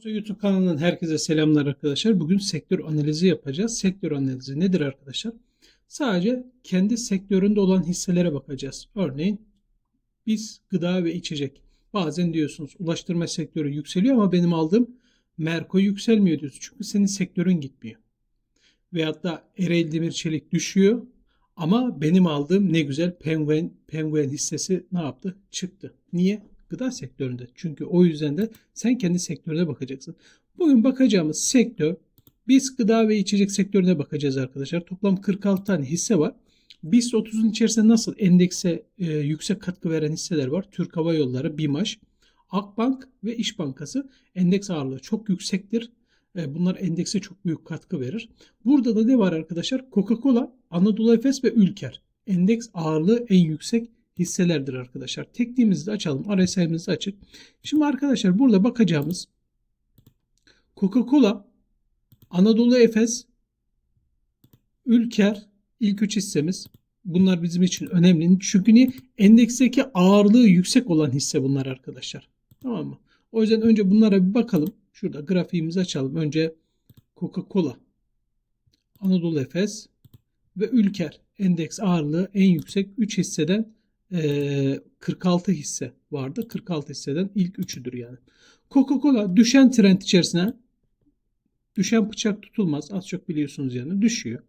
Borsa YouTube kanalından herkese selamlar arkadaşlar. Bugün sektör analizi yapacağız. Sektör analizi nedir arkadaşlar? Sadece kendi sektöründe olan hisselere bakacağız. Örneğin biz gıda ve içecek. Bazen diyorsunuz ulaştırma sektörü yükseliyor ama benim aldığım Merko yükselmiyor diyorsunuz. Çünkü senin sektörün gitmiyor. Veyahut da Ereğli Demir Çelik düşüyor ama benim aldığım ne güzel Penguin, Penguin hissesi ne yaptı? Çıktı. Niye? Gıda sektöründe. Çünkü o yüzden de sen kendi sektörüne bakacaksın. Bugün bakacağımız sektör biz gıda ve içecek sektörüne bakacağız arkadaşlar. Toplam 46 tane hisse var. BIST 30'un içerisinde nasıl endekse e, yüksek katkı veren hisseler var? Türk Hava Yolları, BİMAŞ, Akbank ve İş Bankası endeks ağırlığı çok yüksektir. E, bunlar endekse çok büyük katkı verir. Burada da ne var arkadaşlar? Coca-Cola, Anadolu Efes ve Ülker. Endeks ağırlığı en yüksek hisselerdir arkadaşlar. Tekniğimizi de açalım. RSI'mizi açık. Şimdi arkadaşlar burada bakacağımız Coca-Cola, Anadolu Efes, Ülker ilk üç hissemiz. Bunlar bizim için önemli. Çünkü niye? Endeksteki ağırlığı yüksek olan hisse bunlar arkadaşlar. Tamam mı? O yüzden önce bunlara bir bakalım. Şurada grafiğimizi açalım. Önce Coca-Cola, Anadolu Efes ve Ülker endeks ağırlığı en yüksek 3 hisseden 46 hisse vardı. 46 hisseden ilk üçüdür yani. Coca-Cola düşen trend içerisine düşen bıçak tutulmaz. Az çok biliyorsunuz yani. Düşüyor.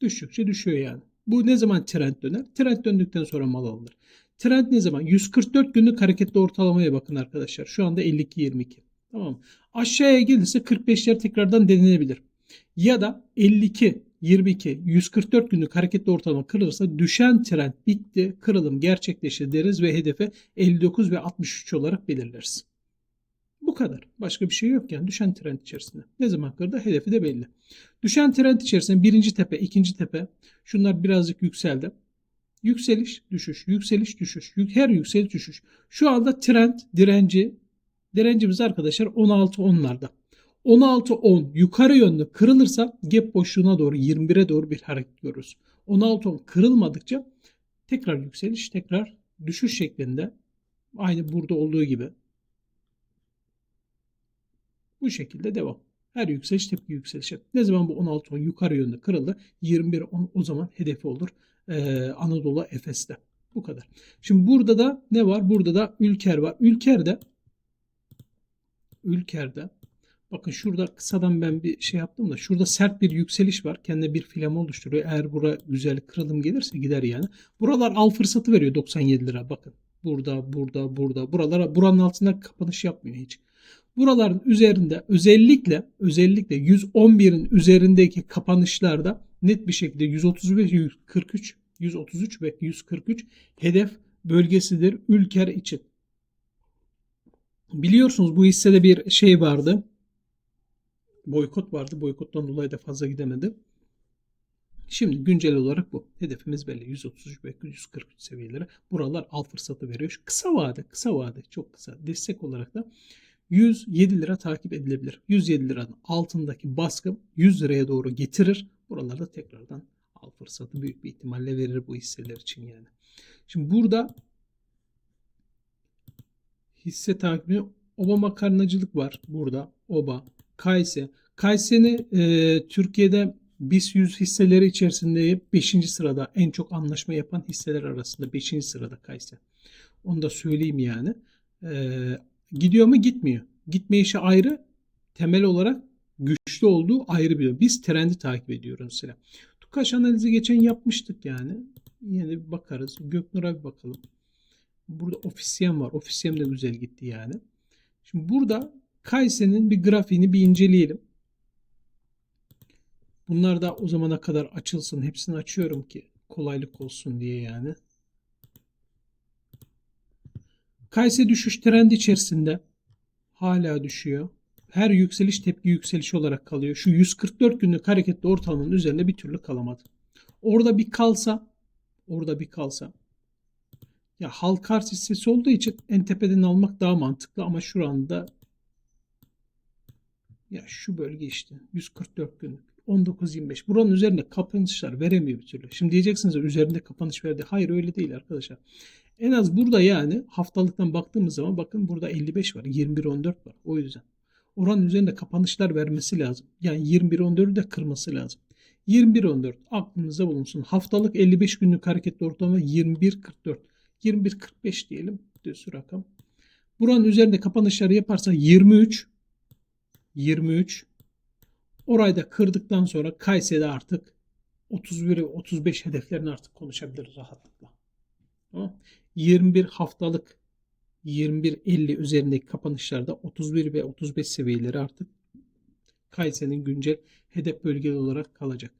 Düştükçe düşüyor yani. Bu ne zaman trend döner? Trend döndükten sonra mal alınır. Trend ne zaman? 144 günlük hareketli ortalamaya bakın arkadaşlar. Şu anda 52-22. Tamam mı? Aşağıya gelirse 45'ler tekrardan denenebilir. Ya da 52 22 144 günlük hareketli ortalama kırılırsa düşen trend bitti, kırılım gerçekleşti deriz ve hedefe 59 ve 63 olarak belirleriz. Bu kadar. Başka bir şey yok yani düşen trend içerisinde. Ne zaman kırdı? Hedefi de belli. Düşen trend içerisinde birinci tepe, ikinci tepe şunlar birazcık yükseldi. Yükseliş, düşüş, yükseliş, düşüş. Her yükseliş, düşüş. Şu anda trend, direnci, direncimiz arkadaşlar 16-10'larda. 16-10 yukarı yönlü kırılırsa gap boşluğuna doğru 21'e doğru bir hareket görürüz. 16-10 kırılmadıkça tekrar yükseliş, tekrar düşüş şeklinde aynı burada olduğu gibi bu şekilde devam. Her yükseliş tepki yükselişi. Ne zaman bu 16-10 yukarı yönlü kırıldı 21-10 o zaman hedefi olur ee, Anadolu Efes'te. Bu kadar. Şimdi burada da ne var? Burada da Ülker var. Ülker'de Ülker'de Bakın şurada kısadan ben bir şey yaptım da şurada sert bir yükseliş var. Kendine bir filama oluşturuyor. Eğer bura güzel kırılım gelirse gider yani. Buralar al fırsatı veriyor 97 lira. Bakın burada, burada, burada. Buralara buranın altında kapanış yapmıyor hiç. Buraların üzerinde özellikle özellikle 111'in üzerindeki kapanışlarda net bir şekilde 135, 143, 133 ve 143 hedef bölgesidir ülker için. Biliyorsunuz bu hissede bir şey vardı boykot vardı. Boykottan dolayı da fazla gidemedi. Şimdi güncel olarak bu. Hedefimiz belli. 133 ve 143 seviyeleri. Buralar al fırsatı veriyor. Kısa vade, kısa vade, çok kısa. Destek olarak da 107 lira takip edilebilir. 107 liranın altındaki baskı 100 liraya doğru getirir. Buralarda tekrardan al fırsatı büyük bir ihtimalle verir bu hisseler için yani. Şimdi burada hisse takibi oba makarnacılık var burada. Oba Kayse. Kayse'ni e, Türkiye'de BIS 100 hisseleri içerisinde 5. sırada en çok anlaşma yapan hisseler arasında 5. sırada Kayse. Onu da söyleyeyim yani. E, gidiyor mu? Gitmiyor. Gitme işi ayrı. Temel olarak güçlü olduğu ayrı bir. Biz trendi takip ediyoruz mesela. Tukaş analizi geçen yapmıştık yani. Yine bir bakarız. Göknur'a bir bakalım. Burada ofisiyem var. Ofisiyem de güzel gitti yani. Şimdi burada Kayse'nin bir grafiğini bir inceleyelim. Bunlar da o zamana kadar açılsın. Hepsini açıyorum ki kolaylık olsun diye yani. Kayse düşüş trendi içerisinde hala düşüyor. Her yükseliş tepki yükselişi olarak kalıyor. Şu 144 günlük hareketli ortalamanın üzerinde bir türlü kalamadı. Orada bir kalsa orada bir kalsa ya halka arz hissesi olduğu için en tepeden almak daha mantıklı ama şu anda ya şu bölge işte 144 günlük 19.25. Buranın üzerinde kapanışlar veremiyor bir türlü. Şimdi diyeceksiniz üzerinde kapanış verdi. Hayır öyle değil arkadaşlar. En az burada yani haftalıktan baktığımız zaman bakın burada 55 var. 21.14 var. O yüzden. oranın üzerinde kapanışlar vermesi lazım. Yani 21.14'ü de kırması lazım. 21.14 aklınızda bulunsun. Haftalık 55 günlük hareketli ortalama 21.44. 21.45 diyelim düz rakam. Buranın üzerinde kapanışları yaparsa 23 23 orayı da kırdıktan sonra Kayseri'de artık 31 ve 35 hedeflerini artık konuşabiliriz rahatlıkla. Tamam. 21 haftalık 21.50 üzerindeki kapanışlarda 31 ve 35 seviyeleri artık Kayseri'nin güncel hedef bölgeleri olarak kalacak.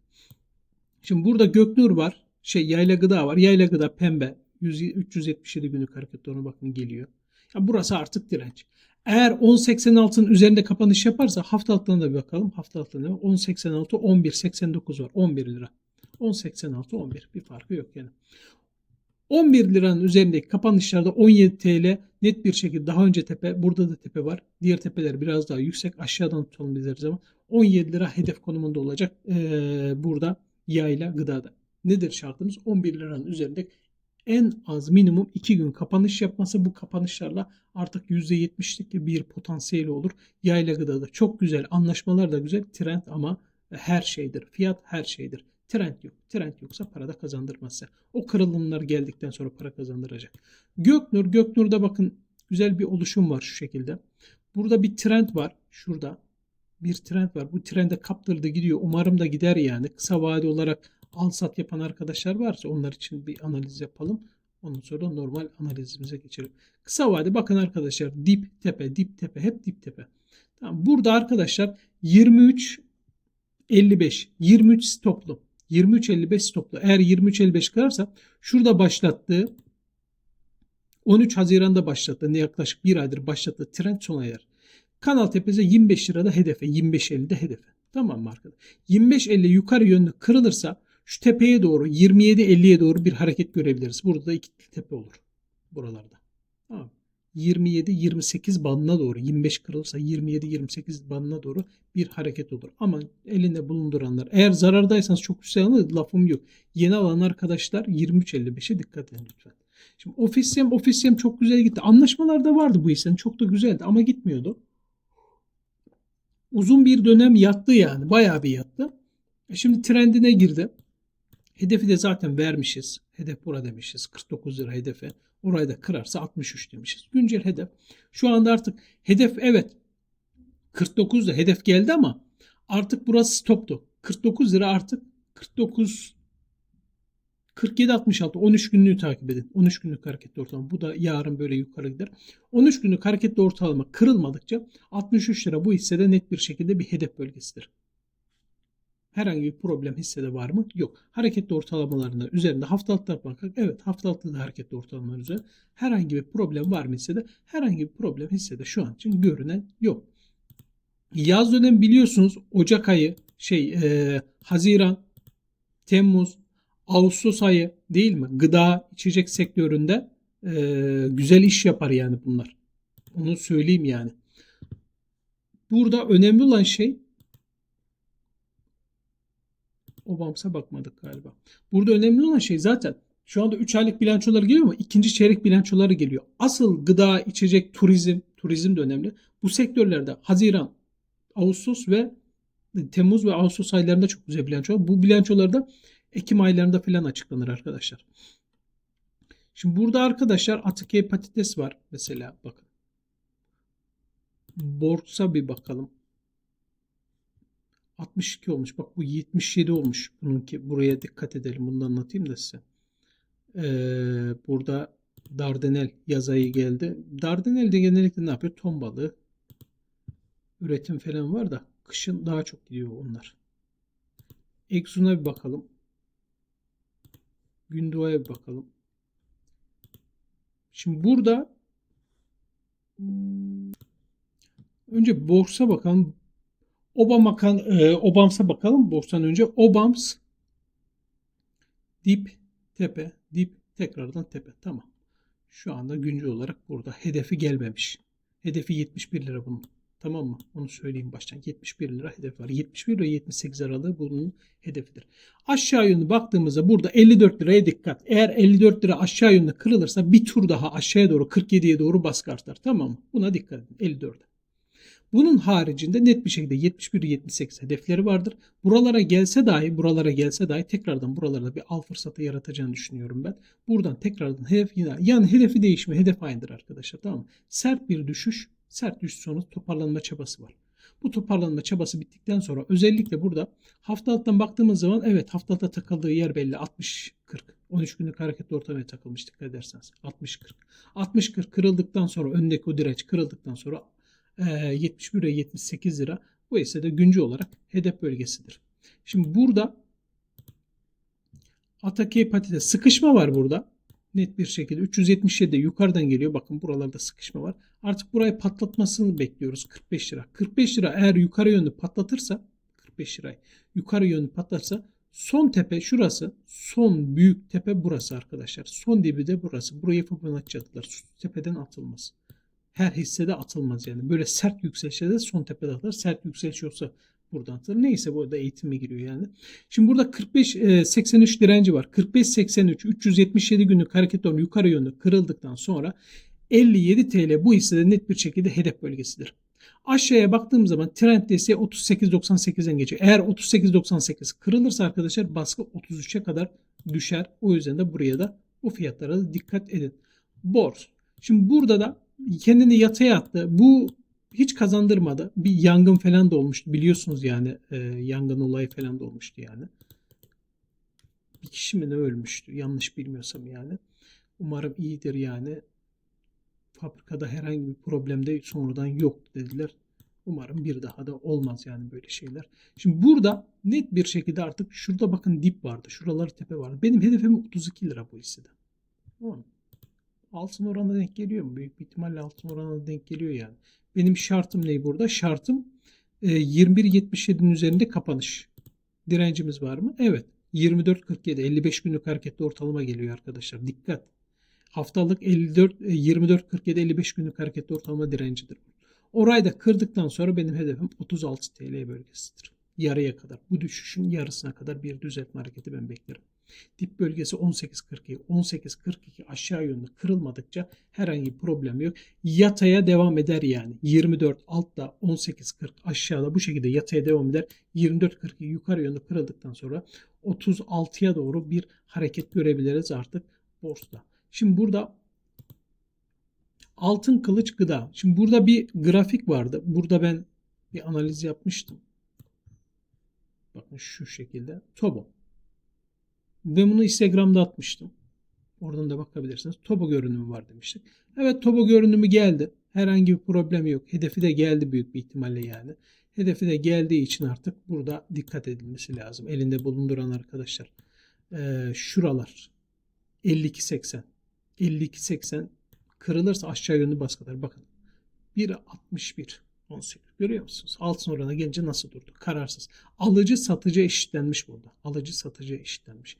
Şimdi burada Göknur var. Şey yayla gıda var. Yayla gıda pembe. 100, 377 günlük hareket ona bakın geliyor. Ya burası artık direnç. Eğer 10.86'ın üzerinde kapanış yaparsa haftalıktan da bir bakalım. Var? 10.86 11.89 var. 11 lira. 10.86 11 bir farkı yok yani. 11 liranın üzerindeki kapanışlarda 17 TL net bir şekilde daha önce tepe burada da tepe var. Diğer tepeler biraz daha yüksek aşağıdan tutalım bizler zaman 17 lira hedef konumunda olacak ee, burada yayla gıdada. Nedir şartımız? 11 liranın üzerinde en az minimum 2 gün kapanış yapması bu kapanışlarla artık %70'lik bir potansiyeli olur. Yayla gıdada çok güzel anlaşmalar da güzel trend ama her şeydir. Fiyat her şeydir. Trend yok. Trend yoksa para da kazandırmazsa. O kırılımlar geldikten sonra para kazandıracak. Göknur, Göknur'da bakın güzel bir oluşum var şu şekilde. Burada bir trend var. Şurada bir trend var. Bu trende kaptırdı gidiyor. Umarım da gider yani. Kısa vade olarak al sat yapan arkadaşlar varsa onlar için bir analiz yapalım. Ondan sonra normal analizimize geçelim. Kısa vade bakın arkadaşlar dip tepe dip tepe hep dip tepe. Tamam, burada arkadaşlar 23 55 23 stoplu. 23.55 stoplu. Eğer 23.55 kırarsa şurada başlattığı 13 Haziran'da başlattığı yaklaşık bir aydır başlattığı trend sona erer. Kanal tepesi 25 lirada hedefe. 25.50'de hedefe. Tamam mı arkadaşlar? 25.50 yukarı yönlü kırılırsa şu tepeye doğru 27.50'ye doğru bir hareket görebiliriz. Burada da iki tepe olur. Buralarda. Tamam. 27-28 bandına doğru 25 kırılırsa 27-28 bandına doğru bir hareket olur. Ama elinde bulunduranlar eğer zarardaysanız çok güzel ama lafım yok. Yeni alan arkadaşlar 23.55'e dikkat edin lütfen. Şimdi ofisyem ofisyem çok güzel gitti. Anlaşmalar da vardı bu hissenin çok da güzeldi ama gitmiyordu. Uzun bir dönem yattı yani. Bayağı bir yattı. E şimdi trendine girdi. Hedefi de zaten vermişiz. Hedef bura demişiz. 49 lira hedefe. Orayı da kırarsa 63 demişiz. Güncel hedef. Şu anda artık hedef evet 49 da hedef geldi ama artık burası stoptu. 49 lira artık 49 47 66 13 günlüğü takip edin. 13 günlük hareketli ortalama. Bu da yarın böyle yukarı gider. 13 günlük hareketli ortalama kırılmadıkça 63 lira bu hissede net bir şekilde bir hedef bölgesidir. Herhangi bir problem hissede var mı? Yok. Hareketli ortalamalarında üzerinde haftalıkta bakak. Evet haftalıkta da hareketli ortalamalar üzerinde. Herhangi bir problem var mı hissede? Herhangi bir problem hissede şu an için görünen yok. Yaz dönemi biliyorsunuz Ocak ayı şey e, Haziran, Temmuz, Ağustos ayı değil mi? Gıda, içecek sektöründe e, güzel iş yapar yani bunlar. Onu söyleyeyim yani. Burada önemli olan şey Obams'a bakmadık galiba. Burada önemli olan şey zaten şu anda 3 aylık bilançoları geliyor ama ikinci çeyrek bilançoları geliyor. Asıl gıda, içecek, turizm, turizm de önemli. Bu sektörlerde Haziran, Ağustos ve Temmuz ve Ağustos aylarında çok güzel bilanço. Bu bilançolarda Ekim aylarında falan açıklanır arkadaşlar. Şimdi burada arkadaşlar Atakey patates var mesela bakın. Borsa bir bakalım. 62 olmuş. Bak bu 77 olmuş. Bununki buraya dikkat edelim. Bunu anlatayım da size. Ee, burada Dardanel yaz ayı geldi. Dardanel'de genellikle ne yapıyor? Ton balığı üretim falan var da kışın daha çok gidiyor onlar. Exxon'a bir bakalım. Gündoğa'ya bir bakalım. Şimdi burada önce borsa bakalım. Obama kan, e, Obams'a bakalım borsadan önce. Obams dip tepe dip tekrardan tepe. Tamam. Şu anda güncel olarak burada hedefi gelmemiş. Hedefi 71 lira bunun. Tamam mı? Onu söyleyeyim baştan. 71 lira hedef var. 71 ve 78 aralığı bunun hedefidir. Aşağı yönlü baktığımızda burada 54 liraya dikkat. Eğer 54 lira aşağı yönlü kırılırsa bir tur daha aşağıya doğru 47'ye doğru baskı artar. Tamam mı? Buna dikkat edin. 54'e. Bunun haricinde net bir şekilde 71-78 hedefleri vardır. Buralara gelse dahi, buralara gelse dahi tekrardan buralarda bir al fırsatı yaratacağını düşünüyorum ben. Buradan tekrardan hedef yine yani hedefi değişme, hedef aynıdır arkadaşlar tamam mı? Sert bir düşüş, sert düşüş sonu toparlanma çabası var. Bu toparlanma çabası bittikten sonra özellikle burada haftalıktan baktığımız zaman evet haftalıkta takıldığı yer belli 60-40. 13 günlük hareketli ortamaya takılmış dikkat ederseniz. 60-40. 60-40 kırıldıktan sonra öndeki o direnç kırıldıktan sonra 71 ve 78 lira bu ise de güncel olarak hedef bölgesidir. Şimdi burada Atake patide sıkışma var burada. Net bir şekilde 377 yukarıdan geliyor. Bakın buralarda sıkışma var. Artık burayı patlatmasını bekliyoruz. 45 lira. 45 lira eğer yukarı yönlü patlatırsa 45 lirayı yukarı yönlü patlarsa son tepe şurası. Son büyük tepe burası arkadaşlar. Son dibi de burası. Burayı Fibonacci attılar. Tepeden atılmaz. Her hissede atılmaz yani. Böyle sert yükselişte de son tepede atılır. Sert yükseliş yoksa buradan atılır. Neyse bu da eğitime giriyor yani. Şimdi burada 45 e, 83 direnci var. 45 83 377 günlük hareket doğru yukarı yönlü kırıldıktan sonra 57 TL bu hissede net bir şekilde hedef bölgesidir. Aşağıya baktığım zaman trend desteği 38.98'den geçiyor. Eğer 38.98 kırılırsa arkadaşlar baskı 33'e kadar düşer. O yüzden de buraya da bu fiyatlara da dikkat edin. Bors. Şimdi burada da kendini yataya attı. Bu hiç kazandırmadı. Bir yangın falan da olmuştu. Biliyorsunuz yani e, yangın olayı falan da olmuştu yani. Bir kişi mi ne ölmüştü? Yanlış bilmiyorsam yani. Umarım iyidir yani. Fabrikada herhangi bir problem de sonradan yok dediler. Umarım bir daha da olmaz yani böyle şeyler. Şimdi burada net bir şekilde artık şurada bakın dip vardı. Şuraları tepe vardı. Benim hedefim 32 lira bu hissede. Tamam mı? Altın oranına denk geliyor mu? Büyük bir ihtimalle altın oranına denk geliyor yani. Benim şartım ne burada? Şartım e, 21.77'nin üzerinde kapanış. Direncimiz var mı? Evet. 24.47 55 günlük hareketli ortalama geliyor arkadaşlar. Dikkat. Haftalık 54 24 47 55 günlük hareketli ortalama direncidir. Orayı da kırdıktan sonra benim hedefim 36 TL bölgesidir. Yarıya kadar. Bu düşüşün yarısına kadar bir düzeltme hareketi ben beklerim. Dip bölgesi 18.42. 18.42 aşağı yönlü kırılmadıkça herhangi bir problem yok. Yataya devam eder yani. 24 altta 18.40 aşağıda bu şekilde yataya devam eder. 24.42 yukarı yönlü kırıldıktan sonra 36'ya doğru bir hareket görebiliriz artık borsada. Şimdi burada altın kılıç gıda. Şimdi burada bir grafik vardı. Burada ben bir analiz yapmıştım. Bakın şu şekilde. Tobo. Ben bunu Instagram'da atmıştım. Oradan da bakabilirsiniz. Tobo görünümü var demiştik. Evet Tobo görünümü geldi. Herhangi bir problem yok. Hedefi de geldi büyük bir ihtimalle yani. Hedefi de geldiği için artık burada dikkat edilmesi lazım. Elinde bulunduran arkadaşlar. Ee, şuralar 52.80 52.80 kırılırsa aşağı yönlü baskılar. Bakın 1.61 18. Görüyor musunuz? Altın oranına gelince nasıl durdu? Kararsız. Alıcı satıcı eşitlenmiş burada. Alıcı satıcı eşitlenmiş.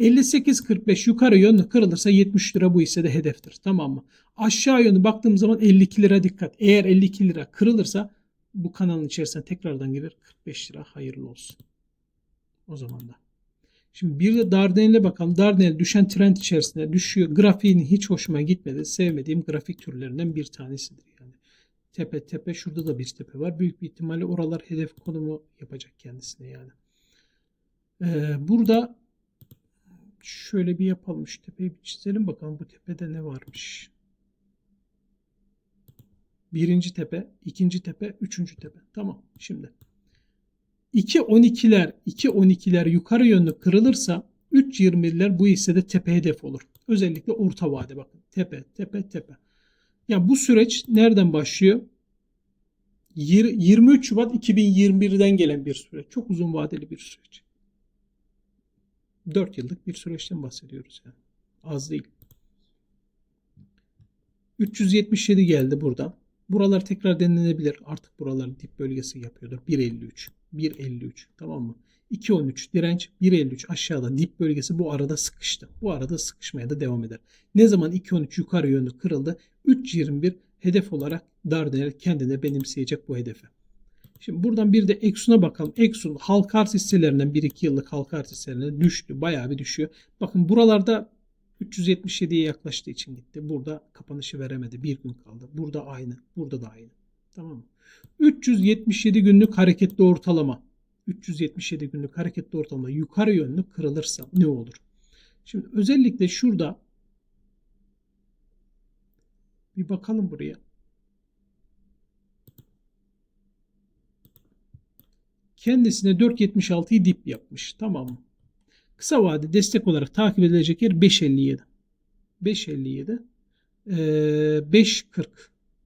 58.45 yukarı yönlü kırılırsa 70 lira bu hissede hedeftir. Tamam mı? Aşağı yönlü baktığım zaman 52 lira dikkat. Eğer 52 lira kırılırsa bu kanalın içerisine tekrardan gelir 45 lira hayırlı olsun. O zaman da. Şimdi bir de Dardanel'e bakalım. Dardanel düşen trend içerisinde düşüyor. Grafiğini hiç hoşuma gitmedi. Sevmediğim grafik türlerinden bir tanesidir yani. Tepe tepe şurada da bir tepe var. Büyük bir ihtimalle oralar hedef konumu yapacak kendisine yani. Ee, burada şöyle bir yapalım. Şu tepeyi bir çizelim bakalım bu tepede ne varmış. Birinci tepe, ikinci tepe, üçüncü tepe. Tamam şimdi. 2.12'ler 2.12'ler yukarı yönlü kırılırsa 3.20'ler bu hissede tepe hedef olur. Özellikle orta vade bakın. Tepe, tepe, tepe. Yani bu süreç nereden başlıyor? 23 Şubat 2021'den gelen bir süreç. Çok uzun vadeli bir süreç. 4 yıllık bir süreçten bahsediyoruz yani. Az değil. 377 geldi buradan. Buralar tekrar denilebilir. Artık buralar dip bölgesi yapıyordur. 1.53. 1.53 tamam mı? 2.13 direnç 1.53 aşağıda dip bölgesi bu arada sıkıştı. Bu arada sıkışmaya da devam eder. Ne zaman 2.13 yukarı yönlü kırıldı 3.21 hedef olarak Dardanel kendine benimseyecek bu hedefi. Şimdi buradan bir de Exxon'a bakalım. Exxon halka arz hisselerinden 1-2 yıllık halka arz hisselerine düştü. Bayağı bir düşüyor. Bakın buralarda 377'ye yaklaştığı için gitti. Burada kapanışı veremedi. Bir gün kaldı. Burada aynı. Burada da aynı. Tamam mı? 377 günlük hareketli ortalama. 377 günlük hareketli ortalama yukarı yönlü kırılırsa ne olur? Şimdi özellikle şurada bir bakalım buraya. Kendisine 4.76'yı dip yapmış. Tamam mı? Kısa vade destek olarak takip edilecek yer 5.57. 5.57 ee, 5.40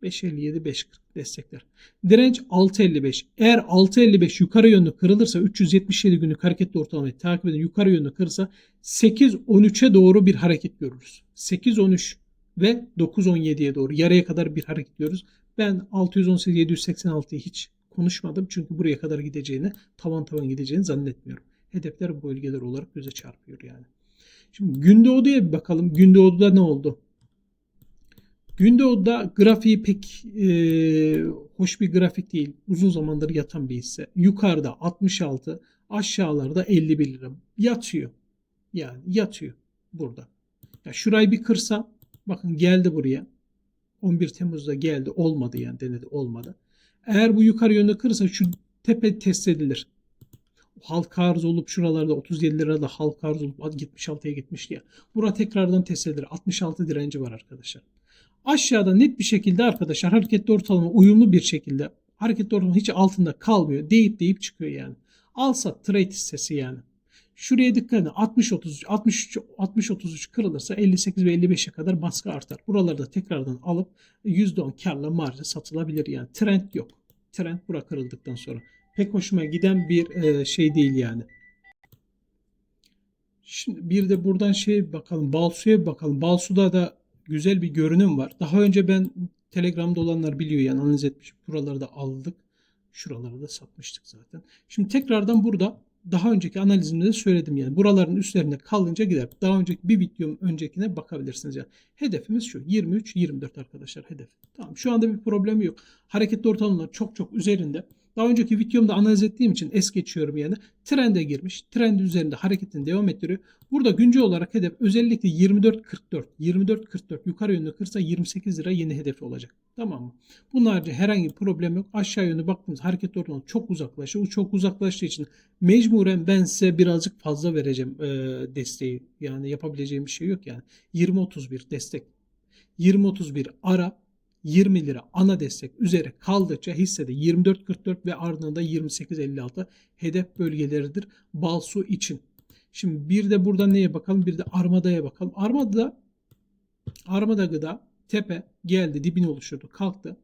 5.57 5.40 destekler. Direnç 6.55. Eğer 6.55 yukarı yönlü kırılırsa 377 günlük hareketli ortalamayı takip eden yukarı yönlü kırılırsa 8.13'e doğru bir hareket görürüz. 8.13 ve 9.17'ye doğru yarıya kadar bir hareket görürüz. Ben 618 786'yı hiç konuşmadım çünkü buraya kadar gideceğini, tavan tavan gideceğini zannetmiyorum. Hedefler bu bölgeler olarak göze çarpıyor yani. Şimdi Gündoğdu'ya bir bakalım. Gündoğdu'da ne oldu? Gündoğdu'da grafiği pek e, hoş bir grafik değil. Uzun zamandır yatan bir hisse. Yukarıda 66, aşağılarda 51 lira yatıyor. Yani yatıyor burada. Ya şurayı bir kırsa bakın geldi buraya. 11 Temmuz'da geldi. Olmadı yani denedi olmadı. Eğer bu yukarı yönde kırırsa şu tepe test edilir. Halka arz olup şuralarda 37 lirada halka arz olup 76'ya gitmişti ya. Bura tekrardan test edilir. 66 direnci var arkadaşlar. Aşağıda net bir şekilde arkadaşlar hareketli ortalama uyumlu bir şekilde hareketli ortalama hiç altında kalmıyor. Deyip deyip çıkıyor yani. Alsa trade hissesi yani. Şuraya dikkat edin. 60 33 63 60 33 kırılırsa 58 ve 55'e kadar baskı artar. Buralarda tekrardan alıp %10 karla marja satılabilir yani. Trend yok. Trend bura kırıldıktan sonra. Pek hoşuma giden bir e, şey değil yani. Şimdi bir de buradan şey bakalım. Balsu'ya bakalım. Balsu'da da güzel bir görünüm var. Daha önce ben Telegram'da olanlar biliyor yani analiz etmiş. Buraları da aldık. Şuraları da satmıştık zaten. Şimdi tekrardan burada daha önceki analizimde de söyledim yani. Buraların üstlerinde kalınca gider. Daha önceki bir videom öncekine bakabilirsiniz yani. Hedefimiz şu. 23-24 arkadaşlar hedef. Tamam şu anda bir problem yok. Hareketli ortalamalar çok çok üzerinde. Daha önceki videomda analiz ettiğim için es geçiyorum yani. Trende girmiş. Trend üzerinde hareketini devam ettiriyor. Burada güncel olarak hedef özellikle 24.44. 24.44 yukarı yönlü kırsa 28 lira yeni hedefi olacak. Tamam mı? Bunun harici herhangi bir problem yok. Aşağı yönlü baktığımız hareket ortamı çok uzaklaşıyor. Bu çok uzaklaştığı için mecburen ben size birazcık fazla vereceğim e, desteği. Yani yapabileceğim bir şey yok yani. 20.31 destek. 20.31 ara 20 lira ana destek üzeri kaldıkça hissede 24.44 ve ardından da 28.56 hedef bölgeleridir Balsu için. Şimdi bir de burada neye bakalım? Bir de Armada'ya bakalım. Armada Armada gıda tepe geldi dibini oluşturdu. Kalktı.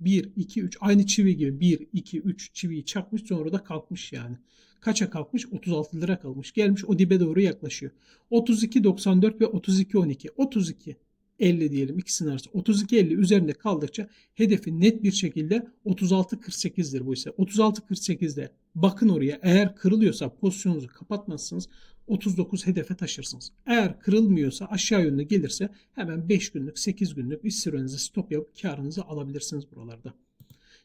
1, 2, 3 aynı çivi gibi 1, 2, 3 çiviyi çakmış sonra da kalkmış yani. Kaça kalkmış? 36 lira kalmış. Gelmiş o dibe doğru yaklaşıyor. 32.94 ve 32.12. 32 50 diyelim ikisinin arası 32-50 üzerinde kaldıkça hedefi net bir şekilde 36-48'dir bu ise. 36-48'de bakın oraya eğer kırılıyorsa pozisyonunuzu kapatmazsınız 39 hedefe taşırsınız. Eğer kırılmıyorsa aşağı yönlü gelirse hemen 5 günlük 8 günlük bir sürenizi stop yapıp karınızı alabilirsiniz buralarda.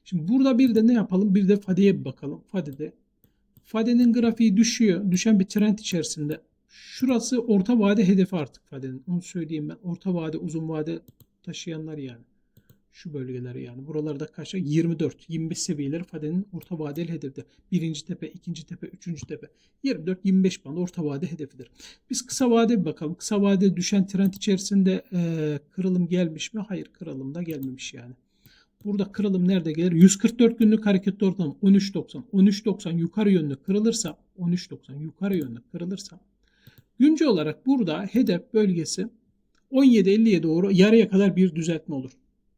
Şimdi burada bir de ne yapalım? Bir de Fade'ye bir bakalım. Fade'de Fade'nin grafiği düşüyor. Düşen bir trend içerisinde Şurası orta vade hedefi artık Fade'nin. Onu söyleyeyim ben. Orta vade, uzun vade taşıyanlar yani. Şu bölgeleri yani. Buralarda kaça? 24, 25 seviyeleri Fade'nin orta vadeli hedefi. Birinci tepe, ikinci tepe, üçüncü tepe. 24, 25 band orta vade hedefidir. Biz kısa vade bir bakalım. Kısa vade düşen trend içerisinde e, kırılım gelmiş mi? Hayır kırılım da gelmemiş yani. Burada kırılım nerede gelir? 144 günlük hareketli ortalama 13.90. 13.90 yukarı yönlü kırılırsa 13.90 yukarı yönlü kırılırsa Güncel olarak burada hedef bölgesi 17.50'ye doğru yarıya kadar bir düzeltme olur.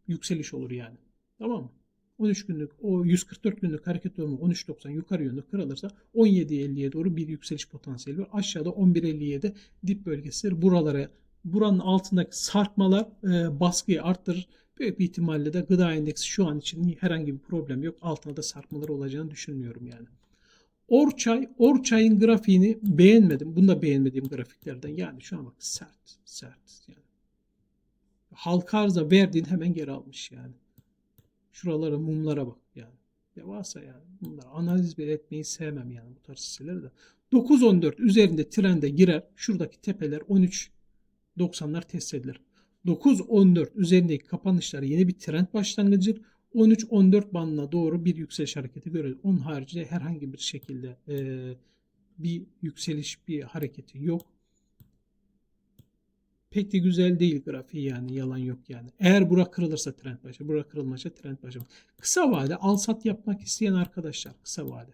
Yükseliş olur yani. Tamam mı? 13 günlük o 144 günlük hareket durumu 13.90 yukarı yönlü kırılırsa 17.50'ye doğru bir yükseliş potansiyeli var. Aşağıda 11.50'ye de dip bölgesidir. Buralara buranın altındaki sarkmalar e, baskıyı arttırır. Büyük bir ihtimalle de gıda endeksi şu an için herhangi bir problem yok. Altında da sarkmalar olacağını düşünmüyorum yani. Orçay, Orçay'ın grafiğini beğenmedim. Bunu da beğenmediğim grafiklerden. Yani şu an bak sert, sert. Yani. Halka arıza verdiğin hemen geri almış yani. Şuralara, mumlara bak yani. Devasa yani. Bunlar analiz bile etmeyi sevmem yani bu tarz hisseleri de. 9.14 üzerinde trende girer. Şuradaki tepeler 13.90'lar test edilir. 9.14 üzerindeki kapanışlar yeni bir trend başlangıcıdır. 13-14 bandına doğru bir yükseliş hareketi görüyoruz. Onun haricinde herhangi bir şekilde e, bir yükseliş bir hareketi yok. Pek de güzel değil grafiği yani yalan yok yani. Eğer bura kırılırsa trend başlar. Bura kırılmazsa trend başlar. Kısa vade al sat yapmak isteyen arkadaşlar kısa vade.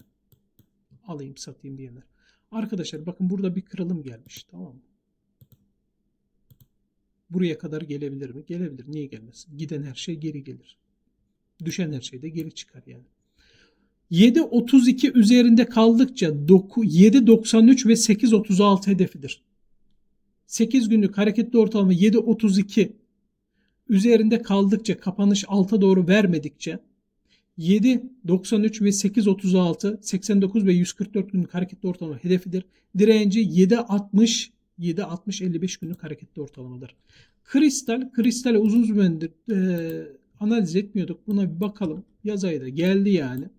Alayım satayım diyenler. Arkadaşlar bakın burada bir kırılım gelmiş tamam mı? Buraya kadar gelebilir mi? Gelebilir. Niye gelmesin? Giden her şey geri gelir. Düşen her şey de geri çıkar yani. 7.32 üzerinde kaldıkça 7.93 ve 8.36 hedefidir. 8 günlük hareketli ortalama 7.32 üzerinde kaldıkça kapanış alta doğru vermedikçe 7.93 ve 8.36 89 ve 144 günlük hareketli ortalama hedefidir. Direnci 7.60 7.60-55 günlük hareketli ortalamadır. Kristal, kristale uzun e, analiz etmiyorduk. Buna bir bakalım. Yaz ayı da geldi yani.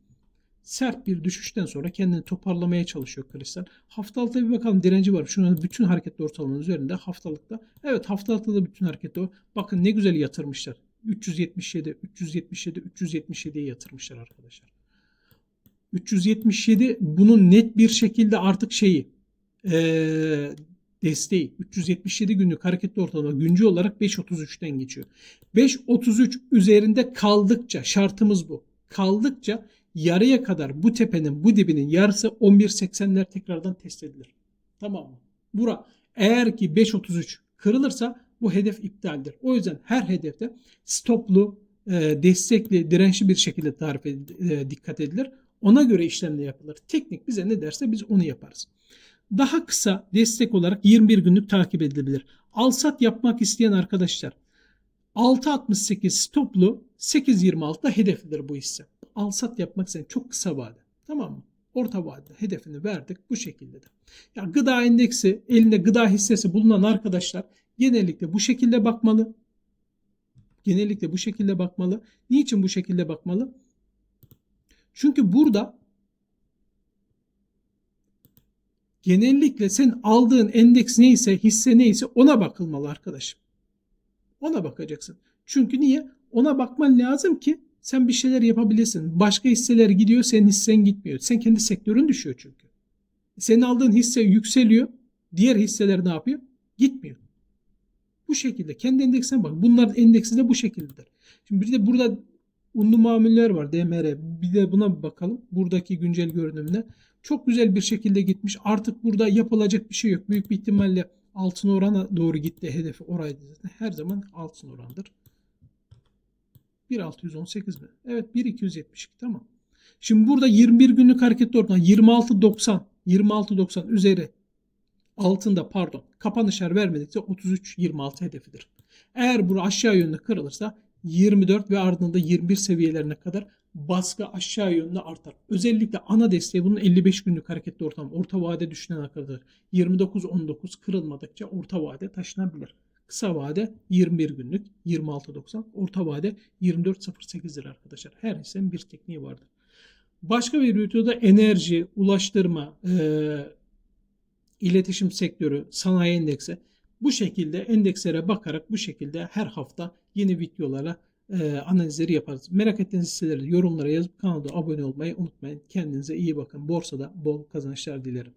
Sert bir düşüşten sonra kendini toparlamaya çalışıyor kristal. Haftalıkta bir bakalım direnci var. Şunun bütün hareketli ortalamanın üzerinde haftalıkta. Evet haftalıkta da bütün hareketli o. Bakın ne güzel yatırmışlar. 377, 377, 377'ye yatırmışlar arkadaşlar. 377 bunun net bir şekilde artık şeyi ee, desteği 377 günlük hareketli ortalama güncel olarak 5.33'ten geçiyor. 5.33 üzerinde kaldıkça şartımız bu. Kaldıkça yarıya kadar bu tepenin bu dibinin yarısı 11.80'ler tekrardan test edilir. Tamam mı? Bura eğer ki 5.33 kırılırsa bu hedef iptaldir. O yüzden her hedefte stoplu, e, destekli, dirençli bir şekilde tarif edilir, e, dikkat edilir. Ona göre işlemde yapılır. Teknik bize ne derse biz onu yaparız. Daha kısa destek olarak 21 günlük takip edilebilir. Alsat yapmak isteyen arkadaşlar 6.68 stoplu 8.26'da hedefidir bu hisse. Alsat yapmak isteyen çok kısa vade. Tamam mı? Orta vadede hedefini verdik bu şekilde de. Ya gıda endeksi elinde gıda hissesi bulunan arkadaşlar genellikle bu şekilde bakmalı. Genellikle bu şekilde bakmalı. Niçin bu şekilde bakmalı? Çünkü burada genellikle sen aldığın endeks neyse, hisse neyse ona bakılmalı arkadaşım. Ona bakacaksın. Çünkü niye? Ona bakman lazım ki sen bir şeyler yapabilirsin. Başka hisseler gidiyor, senin hissen gitmiyor. Sen kendi sektörün düşüyor çünkü. Senin aldığın hisse yükseliyor. Diğer hisseler ne yapıyor? Gitmiyor. Bu şekilde. Kendi endeksine bak. Bunların endeksi de bu şekildedir. Şimdi bir de burada unlu mamuller var. DMR. Bir de buna bir bakalım. Buradaki güncel görünümüne. Çok güzel bir şekilde gitmiş. Artık burada yapılacak bir şey yok. Büyük bir ihtimalle altın orana doğru gitti. Hedefi oraydı zaten. Her zaman altın orandır. 1.618 mi? Evet 1.272 tamam. Şimdi burada 21 günlük hareketli ortam 26.90 26.90 üzeri altında pardon kapanışlar vermedikçe 33.26 hedefidir. Eğer bu aşağı yönlü kırılırsa 24 ve ardında 21 seviyelerine kadar baskı aşağı yönlü artar. Özellikle ana desteği bunun 55 günlük hareketli ortam. Orta vade düşünene kadar 29-19 kırılmadıkça orta vade taşınabilir. Kısa vade 21 günlük 26.90. Orta vade 24.08'dir arkadaşlar. Her hissenin bir tekniği vardır. Başka bir videoda enerji, ulaştırma, e, iletişim sektörü, sanayi endeksi bu şekilde endekslere bakarak bu şekilde her hafta yeni videolara e, analizleri yaparız. Merak ettiğiniz hisseleri yorumlara yazıp kanala abone olmayı unutmayın. Kendinize iyi bakın. Borsada bol kazançlar dilerim.